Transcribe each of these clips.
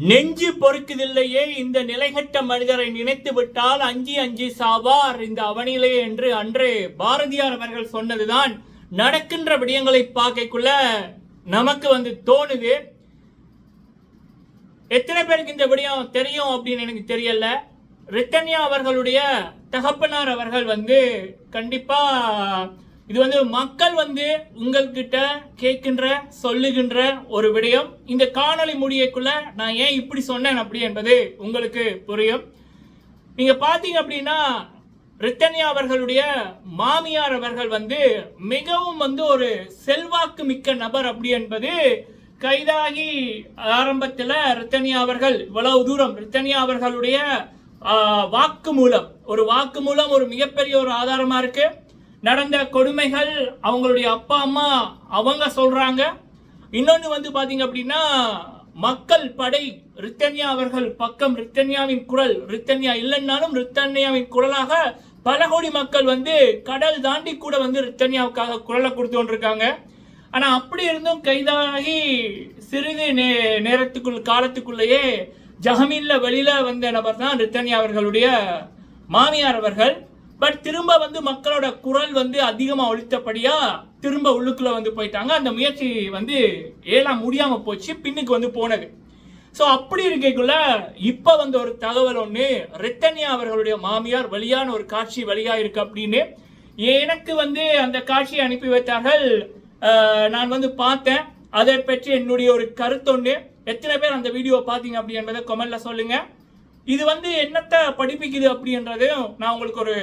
நெஞ்சு பொறுக்குதில்லையே இந்த நிலைகட்ட மனிதரை நினைத்து விட்டால் அஞ்சி அஞ்சி சாவார் இந்த அவனிலே என்று அன்று பாரதியார் அவர்கள் சொன்னதுதான். நடக்கின்ற விடயங்களை பார்க்கக்குள்ள நமக்கு வந்து தோணுது. எத்தனை பேருக்கு இந்த விடயம் தெரியும் அப்படின்னு எனக்கு தெரியல. ரிட்டன்யா அவர்களுடைய தகப்பனார் அவர்கள் வந்து கண்டிப்பா இது வந்து மக்கள் வந்து உங்கள்கிட்ட கேட்கின்ற சொல்லுகின்ற ஒரு விடயம். இந்த காணொலி முடியக்குள்ள நான் ஏன் இப்படி சொன்னேன் அப்படி என்பது உங்களுக்கு புரியும். நீங்க பாத்தீங்க அப்படின்னா ரித்தன்யா அவர்களுடைய மாமியார் அவர்கள் வந்து மிகவும் வந்து ஒரு செல்வாக்கு மிக்க நபர் அப்படி என்பது கைதாகி ஆரம்பத்தில் ரித்தனியா அவர்கள் இவ்வளவு தூரம் ரித்தனியா அவர்களுடைய வாக்கு மூலம் ஒரு வாக்கு மூலம் ஒரு மிகப்பெரிய ஒரு ஆதாரமா இருக்கு. நடந்த கொடுமைகள் அவங்களுடைய அப்பா அம்மா அவங்க சொல்கிறாங்க இன்னொன்று வந்து பார்த்தீங்க அப்படின்னா மக்கள் படை ரித்தன்யா அவர்கள் பக்கம் ரித்தன்யாவின் குரல் ரித்தன்யா இல்லைன்னாலும் ரித்தன்யாவின் குரலாக பல கோடி மக்கள் வந்து கடல் தாண்டி கூட வந்து ரித்தன்யாவுக்காக குரலை கொடுத்து கொண்டிருக்காங்க. ஆனால் அப்படி இருந்தும் கைதாகி சிறிது நே நேரத்துக்குள் காலத்துக்குள்ளேயே ஜஹமீனில் வெளியில் வந்த நபர் தான் ரித்தன்யா அவர்களுடைய மாமியார் அவர்கள். பட் திரும்ப வந்து மக்களோட குரல் வந்து அதிகமாக ஒழித்தபடியா திரும்ப உள்ளுக்குள்ள வந்து போயிட்டாங்க. அந்த முயற்சி வந்து ஏலாம் முடியாம போச்சு பின்னுக்கு வந்து போனது. ஸோ அப்படி இருக்கக்குள்ள இப்போ வந்து ஒரு தகவல் ஒன்று ரித்தன்யா அவர்களுடைய மாமியார் வெளியான ஒரு காட்சி வழியாக இருக்கு அப்படின்னு. எனக்கு வந்து அந்த காட்சியை அனுப்பி வைத்தார்கள் நான் வந்து பார்த்தேன். அதை பற்றி என்னுடைய ஒரு கருத்தொன்று எத்தனை பேர் அந்த வீடியோ பார்த்தீங்க அப்படி என்பதை கமெண்ட்ல சொல்லுங்கள் இது வந்து என்னத்தை படிப்பிக்குது அப்படின்றதையும் நான் உங்களுக்கு ஒரு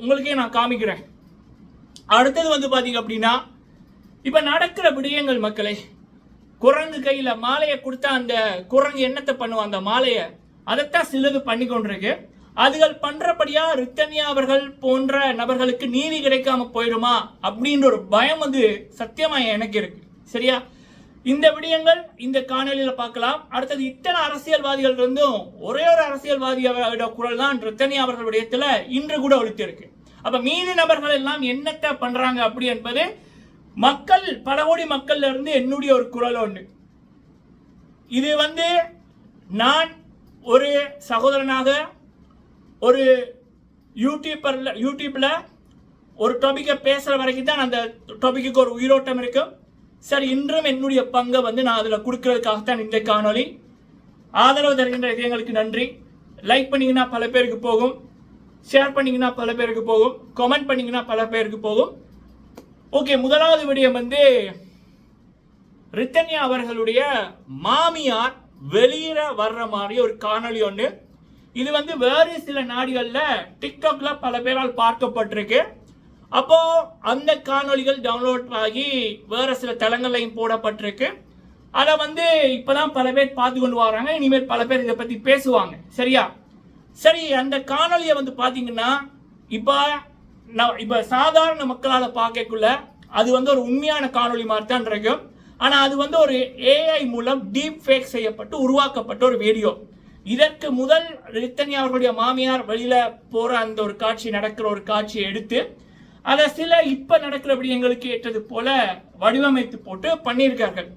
உங்களுக்கே நான் காமிக்கிறேன். அடுத்தது வந்து பார்த்தீங்க அப்படின்னா இப்போ நடக்கிற விடயங்கள் மக்களே குரங்கு கையில் மாலையை கொடுத்தா அந்த குரங்கு என்னத்தை பண்ணுவோம் அந்த மாலையை அதைத்தான் சிலது பண்ணி கொண்டிருக்கு. அதுகள் பண்றபடியா ரித்தன்யா அவர்கள் போன்ற நபர்களுக்கு நீதி கிடைக்காம போயிடுமா? அப்படின்ற ஒரு பயம் வந்து சத்தியமா எனக்கு இருக்கு. சரியா? இந்த விடயங்கள் இந்த காணொலியில் பார்க்கலாம். அடுத்தது இத்தனை அரசியல்வாதிகள் இருந்தும் ஒரே ஒரு அரசியல்வாதியோட குரல் தான் ரத்தனி அவர்கள் விடயத்தில் இன்று கூட ஒழித்திருக்கு அப்ப மீதி நபர்கள் எல்லாம் என்னத்தை பண்றாங்க அப்படி என்பது மக்கள் பல கோடி மக்கள்ல இருந்து என்னுடைய ஒரு குரல் ஒன்று இது வந்து நான் ஒரு சகோதரனாக ஒரு யூடியூப்பரில் யூடியூப்ல ஒரு டாபிக்கை பேசுகிற வரைக்கும் தான் அந்த டாபிக்கு ஒரு உயிரோட்டம் இருக்கும் சரி இன்றும் என்னுடைய பங்கை வந்து நான் அதில் கொடுக்கறதுக்காகத்தான் இந்த காணொளி. ஆதரவு தருகின்ற இதயங்களுக்கு நன்றி. லைக் பண்ணிங்கன்னா பல பேருக்கு போகும். ஷேர் பண்ணிங்கன்னா பல பேருக்கு போகும். கமெண்ட் பண்ணிங்கன்னா பல பேருக்கு போகும். ஓகே முதலாவது விடயம் வந்து ரித்தன்யா அவர்களுடைய மாமியார் வெளியில வர்ற மாதிரி ஒரு காணொளி ஒன்று இது வந்து வேறு சில நாடுகளில் டிக்டாக்ல பல பேரால் பார்க்கப்பட்டிருக்கு. அப்போ அந்த காணொளிகள் டவுன்லோட் ஆகி வேற சில தளங்கள்லையும் போடப்பட்டிருக்கு. அதை வந்து இப்பதான் பல பேர் பார்த்து கொண்டு வராங்க. இனிமேல் பல பேர் இதை பற்றி பேசுவாங்க. சரியா? சரி அந்த காணொளியை வந்து பார்த்தீங்கன்னா இப்போ நான் இப்போ சாதாரண மக்களால் பார்க்கக்குள்ள அது வந்து ஒரு உண்மையான காணொளி மாதிரி தான் இருக்கும். ஆனால் அது வந்து ஒரு ஏஐ மூலம் டீப் ஃபேக் செய்யப்பட்டு உருவாக்கப்பட்ட ஒரு வீடியோ இதற்கு முதல் ரித்தனி அவர்களுடைய மாமியார் வெளியில் போகிற அந்த ஒரு காட்சி நடக்கிற ஒரு காட்சியை எடுத்து அதை சில இப்ப நடக்கிற விடயங்களுக்கு ஏற்றது போல வடிவமைத்து போட்டு பண்ணியிருக்கார்கள்.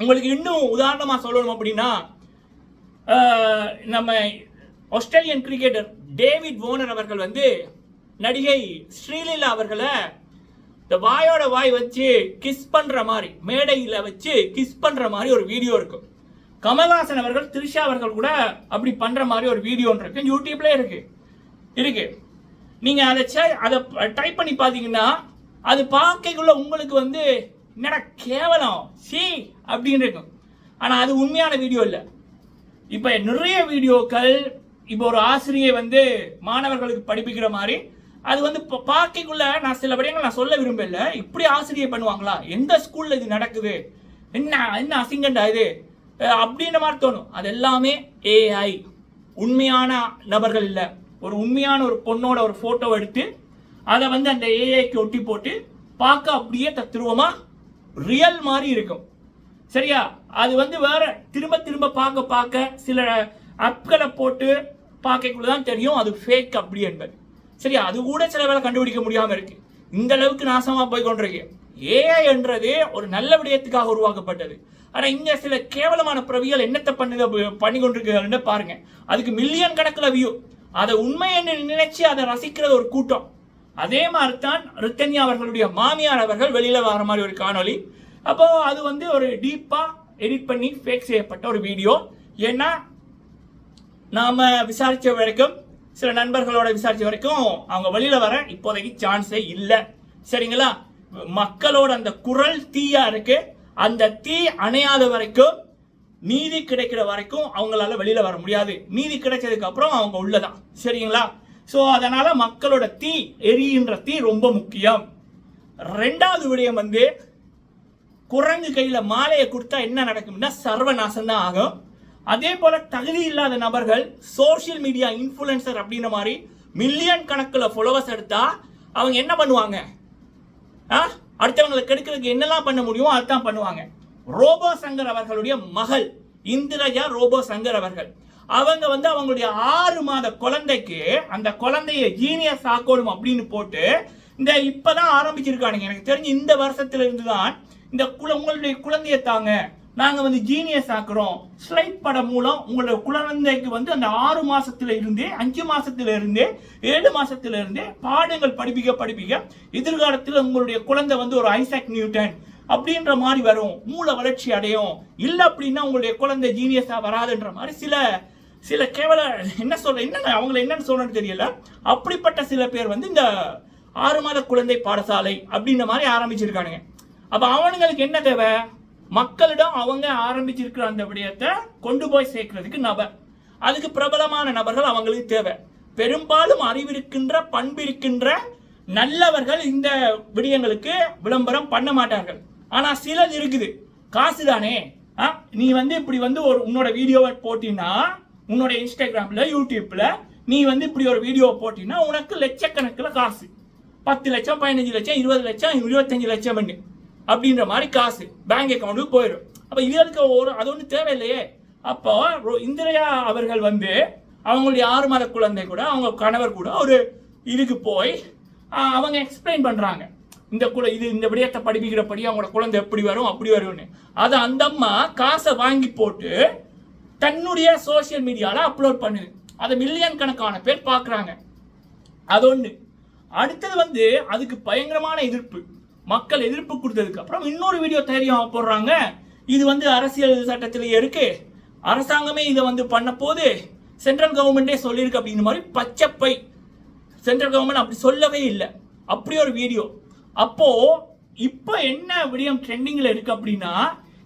உங்களுக்கு இன்னும் உதாரணமா சொல்லணும் அப்படின்னா நம்ம ஆஸ்திரேலியன் கிரிக்கெட்டர் டேவிட் வோனர் அவர்கள் வந்து நடிகை ஸ்ரீலீலா அவர்களை இந்த வாயோட வாய் வச்சு கிஸ் பண்ற மாதிரி மேடையில் வச்சு கிஸ் பண்ற மாதிரி ஒரு வீடியோ இருக்கும் கமல்ஹாசன் அவர்கள் த்ரிஷா அவர்கள் கூட அப்படி பண்ற மாதிரி ஒரு வீடியோன்னு இருக்கு. யூடியூப்ல இருக்கு. இருக்கு. நீங்கள் அதை சே அதை டைப் பண்ணி பார்த்தீங்கன்னா அது பார்க்கக்குள்ள உங்களுக்கு வந்து என்னடா கேவலம்? சி அப்படின்னு இருக்கும். ஆனால் அது உண்மையான வீடியோ இல்லை. இப்போ நிறைய வீடியோக்கள் இப்போ ஒரு ஆசிரியை வந்து மாணவர்களுக்கு படிப்பிக்கிற மாதிரி அது வந்து இப்போ பார்க்கக்குள்ள நான் சில விடயங்கள் நான் சொல்ல விரும்பல. இப்படி ஆசிரியை பண்ணுவாங்களா? எந்த ஸ்கூலில் இது நடக்குது? என்ன என்ன அசிங்கண்டா இது? அப்படின்ற மாதிரி தோணும். அது எல்லாமே ஏஐ உண்மையான நபர்கள் இல்லை. ஒரு உண்மையான ஒரு பொண்ணோட ஒரு ஃபோட்டோ எடுத்து அதை வந்து அந்த ஏஐக்கு ஒட்டி போட்டு பார்க்க அப்படியே தத்துருவமா ரியல் மாதிரி இருக்கும். சரியா? அது வந்து வேற திரும்ப திரும்ப பார்க்க பார்க்க சில ஆப்களை போட்டு பார்க்கக்குள்ள தான் தெரியும் அது ஃபேக் அப்படி என்பது. சரியா? அது கூட சில வேலை கண்டுபிடிக்க முடியாமல் இருக்கு. இந்த அளவுக்கு நாசமாக போய் கொண்டிருக்கு ஏஐ என்றது ஒரு நல்ல விடயத்துக்காக உருவாக்கப்பட்டது. ஆனால் இங்கே சில கேவலமான பிரவிகள் என்னத்தை பண்ணுது பண்ணி கொண்டிருக்கிறாருன்னு பாருங்க. அதுக்கு மில்லியன் கணக்கில் வியூ அதை உண்மை என்று நினைச்சு அதை ரசிக்கிற ஒரு கூட்டம். அதே மாதிரி தான் ரித்தன்யா அவர்களுடைய மாமியார் அவர்கள் வெளியில் வர மாதிரி ஒரு காணொளி. அப்போ அது வந்து ஒரு டீப்பாக எடிட் பண்ணி ஃபேக் செய்யப்பட்ட ஒரு வீடியோ ஏன்னா நாம விசாரிச்ச வரைக்கும் சில நண்பர்களோட விசாரிச்ச வரைக்கும் அவங்க வெளியில் வர இப்போதைக்கு சான்ஸே இல்லை. சரிங்களா? மக்களோட அந்த குரல் தீயா இருக்கு. அந்த தீ அணையாத வரைக்கும் நீதி கிடைக்கிற வரைக்கும் அவங்களால வெளியில வர முடியாது. நீதி கிடைச்சதுக்கு அப்புறம் அவங்க உள்ளதான். சரிங்களா? சோ அதனால மக்களோட தீ எரியின்ற தீ ரொம்ப முக்கியம். ரெண்டாவது விடயம் வந்து குரங்கு கையில மாலையை கொடுத்தா என்ன நடக்கும்னா சர்வநாசம் தான் ஆகும். அதே போல தகுதி இல்லாத நபர்கள் சோஷியல் மீடியா இன்ஃபுளுசர் அப்படின்ற மாதிரி மில்லியன் கணக்கில் ஃபாலோவர்ஸ் எடுத்தா அவங்க என்ன பண்ணுவாங்க? ஆ? அடுத்தவங்களை கெடுக்கிறதுக்கு என்னெல்லாம் பண்ண முடியுமோ அதுதான் பண்ணுவாங்க. ரோபோ சங்கர் அவர்களுடைய மகள் இந்திரஜா ரோபோ சங்கர் அவர்கள். அவங்க வந்து அவங்களுடைய ஆறு மாத குழந்தைக்கு அந்த குழந்தைய ஜீனியஸ் ஆக்கணும் அப்படின்னு போட்டு இந்த இப்பதான் ஆரம்பிச்சிருக்கானுங்க. எனக்கு தெரிஞ்சு இந்த வருஷத்துல இருந்து தான் இந்த குல உங்களுடைய குழந்தைய தாங்க நாங்க வந்து ஜீனியஸ் ஆக்குறோம். ஸ்லைட் படம் மூலம் உங்களுடைய குழந்தைக்கு வந்து அந்த ஆறு மாசத்துல இருந்தே அஞ்சு மாசத்துல இருந்தே ஏழு மாசத்துல இருந்தே பாடங்கள் படிப்பிக்க படிப்பிக்க எதிர்காலத்தில் உங்களுடைய குழந்தை வந்து ஒரு ஐசாக் நியூட்டன் அப்படின்ற மாதிரி வரும். மூளை வளர்ச்சி அடையும். இல்லை அப்படின்னா உங்களுடைய குழந்தை ஜீனியஸா வராதுன்ற மாதிரி சில சில கேவல என்ன சொல்ற என்ன அவங்கள என்னன்னு சொல்றேன்னு தெரியல. அப்படிப்பட்ட சில பேர் வந்து இந்த ஆறு மாத குழந்தை பாடசாலை அப்படின்ற மாதிரி ஆரம்பிச்சிருக்கானுங்க. அப்ப அவனுங்களுக்கு என்ன தேவை? மக்களிடம் அவங்க ஆரம்பிச்சிருக்கிற அந்த விடயத்தை கொண்டு போய் சேர்க்கறதுக்கு நபர். அதுக்கு பிரபலமான நபர்கள் அவங்களுக்கு தேவை. பெரும்பாலும் அறிவிருக்கின்ற பண்பிருக்கின்ற நல்லவர்கள் இந்த விடயங்களுக்கு விளம்பரம் பண்ண மாட்டார்கள். ஆனால் சிலது இருக்குது. காசு தானே ஆ, நீ வந்து இப்படி வந்து ஒரு உன்னோட வீடியோவை போட்டின்னா உன்னோட இன்ஸ்டாகிராமில் யூடியூப்பில் நீ வந்து இப்படி ஒரு வீடியோ போட்டின்னா உனக்கு லட்சக்கணக்கில் காசு. பத்து லட்சம் பதினஞ்சு லட்சம் இருபது லட்சம் இருபத்தஞ்சு லட்சம் பண்ணு. அப்படின்ற மாதிரி காசு. பேங்க் அக்கௌண்ட்டுக்கு போயிடும். அப்போ இதுக்கு ஒரு அது ஒன்றும் தேவையில்லையே. அப்போ ரொ- இந்திரையா அவர்கள் வந்து அவங்களுடைய ஆறு மாத குழந்தை கூட அவங்க கணவர் கூட ஒரு இதுக்கு போய் அவங்க எக்ஸ்பிளைன் பண்ணுறாங்க இந்த குல இது இந்த விடயத்தை படிப்பிக்கிறபடி அவங்களோட குழந்தை எப்படி வரும் அப்படி வரும்னு. அதை அந்த அம்மா காசை வாங்கி போட்டு தன்னுடைய சோஷியல் மீடியாவில் அப்லோட் பண்ணுது. அதை மில்லியன் கணக்கான பேர் பார்க்குறாங்க. அது ஒன்று அடுத்தது வந்து அதுக்கு பயங்கரமான எதிர்ப்பு. மக்கள் எதிர்ப்பு கொடுத்ததுக்கு அப்புறம் இன்னொரு வீடியோ தைரியம் போடுறாங்க. இது வந்து அரசியல் சட்டத்திலேயே இருக்கு. அரசாங்கமே இதை வந்து பண்ண போது சென்ட்ரல் கவர்மெண்ட்டே சொல்லியிருக்கு அப்படிங்கிற மாதிரி பச்சைப்பை சென்ட்ரல் கவர்மெண்ட் அப்படி சொல்லவே இல்லை. அப்படி ஒரு வீடியோ அப்போ இப்போ என்ன விடயம் ட்ரெண்டிங்கில் இருக்கு அப்படின்னா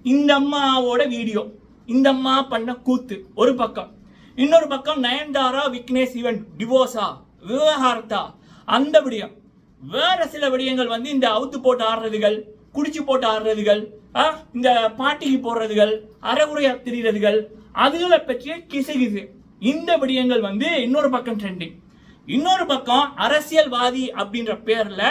இந்த அம்மாவோட வீடியோ இந்த அம்மா பண்ண கூத்து ஒரு பக்கம். இன்னொரு பக்கம் நயன்தாரா விக்னேஷ் ஈவன் டிவோர்ஸா விவகாரத்தா அந்த விடியம். வேற சில விடயங்கள் வந்து இந்த அவுத்து போட்டு ஆடுறதுகள் குடிச்சு போட்டு ஆடுறதுகள் ஆ, இந்த பாட்டிக்கு போடுறதுகள் அறகுறையா திரிகிறதுகள் அதுகளை பற்றிய கிசுகிசு. இந்த விடயங்கள் வந்து இன்னொரு பக்கம் ட்ரெண்டிங் இன்னொரு பக்கம் அரசியல்வாதி அப்படின்ற பேர்ல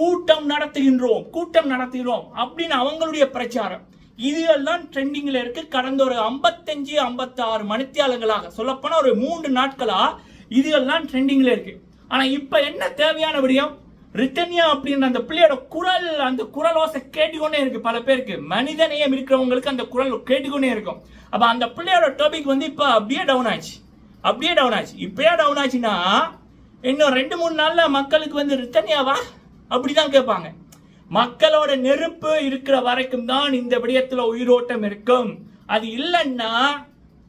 கூட்டம் நடத்துகின்றோம் கூட்டம் நடத்துகிறோம் அப்படின்னு அவங்களுடைய பிரச்சாரம். இதுகள்லாம் ட்ரெண்டிங்கில் இருக்கு. கடந்த ஒரு 55 56 மணித்தியாலங்களாக சொல்லப்போனால் ஒரு மூன்று நாட்களாக இதுகள்லாம் ட்ரெண்டிங்கில் இருக்கு. ஆனால் இப்போ என்ன தேவையான விடயம்? ரிட்டன்யா அப்படின்ற அந்த பிள்ளையோட குரல் அந்த குரல் ஓசை கேட்டுக்கொண்டே இருக்கு பல பேருக்கு. மனிதநேயம் இருக்கிறவங்களுக்கு அந்த குரல் கேட்டுக்கொண்டே இருக்கும். அப்போ அந்த பிள்ளையோட டாபிக் வந்து இப்போ அப்படியே டவுன் ஆச்சு. அப்படியே டவுன் ஆச்சு. இப்பயே டவுன் ஆச்சுன்னா இன்னும் ரெண்டு மூணு நாளில் மக்களுக்கு வந்து ரிட்டன்யாவா அப்படிதான் கேட்பாங்க. மக்களோட நெருப்பு இருக்கிற வரைக்கும் தான் இந்த விடயத்தில் உயிரோட்டம் இருக்கும். அது இல்லைன்னா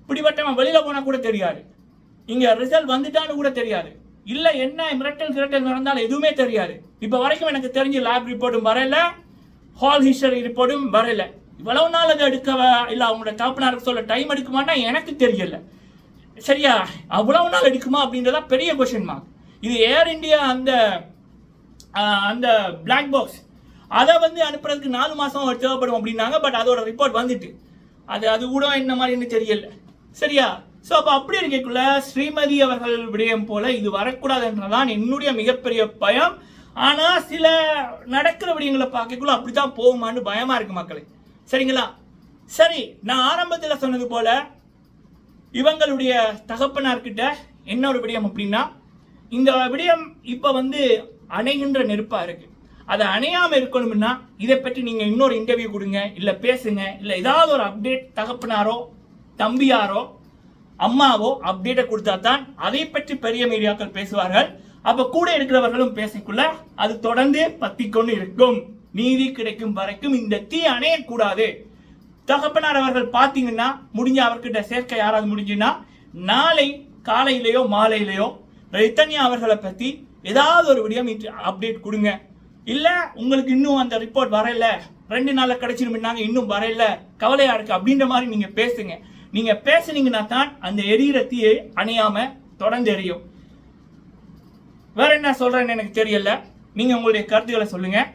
பிடிபட்டவன் வெளியில் போனால் கூட தெரியாது. இங்கே ரிசல்ட் வந்துட்டான்னு கூட தெரியாது. இல்லை என்ன மிரட்டல் கிரட்டல் நடந்தாலும் எதுவுமே தெரியாது. இப்போ வரைக்கும் எனக்கு தெரிஞ்ச லேப் ரிப்போர்ட்டும் வரல ஹால் ஹிஸ்டரி ரிப்போர்ட்டும் வரல. இவ்வளவு நாள் அது எடுக்கவா? இல்லை அவங்களோட தாப்பனாருக்கு சொல்ல டைம் எடுக்குமான்னா எனக்கு தெரியல. சரியா? அவ்வளவு நாள் எடுக்குமா அப்படின்றதா பெரிய கொஷின் மார்க் இது ஏர் இந்தியா அந்த அந்த பிளாக் பாக்ஸ் அதை வந்து அனுப்புறதுக்கு நாலு மாசம் தேவைப்படும் அப்படின்னாங்க பட் அதோட ரிப்போர்ட் வந்துட்டு. அது அது கூட என்ன மாதிரின்னு தெரியல. சரியா? ஸோ அப்போ அப்படி இருக்கக்குள்ள ஸ்ரீமதி அவர்கள் விடயம் போல இது வரக்கூடாதுன்றதான் என்னுடைய மிகப்பெரிய பயம். ஆனால் சில நடக்கிற விடயங்களை பார்க்கக்குள்ள அப்படி தான் போகுமான்னு பயமாக இருக்கு மக்களே. சரிங்களா? சரி நான் ஆரம்பத்தில் சொன்னது போல இவங்களுடைய தகப்பனார்கிட்ட என்ன ஒரு விடயம் அப்படின்னா இந்த விடயம் இப்போ வந்து அணைகின்ற நெருப்பாக இருக்கு. அதை அணையாமல் இருக்கணும்னா இதை பற்றி நீங்கள் இன்னொரு இன்டர்வியூ கொடுங்க இல்லை பேசுங்க இல்லை ஏதாவது ஒரு அப்டேட் தகப்பனாரோ தம்பியாரோ அம்மாவோ அப்டேட்டை கொடுத்தா தான் அதை பற்றி பெரிய மீடியாக்கள் பேசுவார்கள். அப்போ கூட இருக்கிறவர்களும் பேசிக்குள்ள அது தொடர்ந்து பத்திக்கொண்டு இருக்கும். நீதி கிடைக்கும் வரைக்கும் இந்த தீ அணையக்கூடாது. தகப்பனார் அவர்கள் பார்த்தீங்கன்னா முடிஞ்ச அவர்கிட்ட சேர்க்க யாராவது முடிஞ்சுன்னா நாளை காலையிலேயோ மாலையிலேயோ ரைத்தன்யா அவர்களை பற்றி ஏதாவது ஒரு விடியம் அப்டேட் கொடுங்க. இல்லை உங்களுக்கு இன்னும் அந்த ரிப்போர்ட் வரல. ரெண்டு நாளில் கிடைச்சிருமின்னாங்க இன்னும் வரையில கவலையாக இருக்கு அப்படின்ற மாதிரி நீங்கள் பேசுங்க. நீங்கள் பேசுனீங்கன்னா தான் அந்த எரியிற தீயை அணியாமல் தொடர்ந்து எரியும் வேற என்ன சொல்கிறேன்னு எனக்கு தெரியல. நீங்கள் உங்களுடைய கருத்துக்களை சொல்லுங்கள்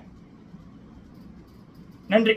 நன்றி.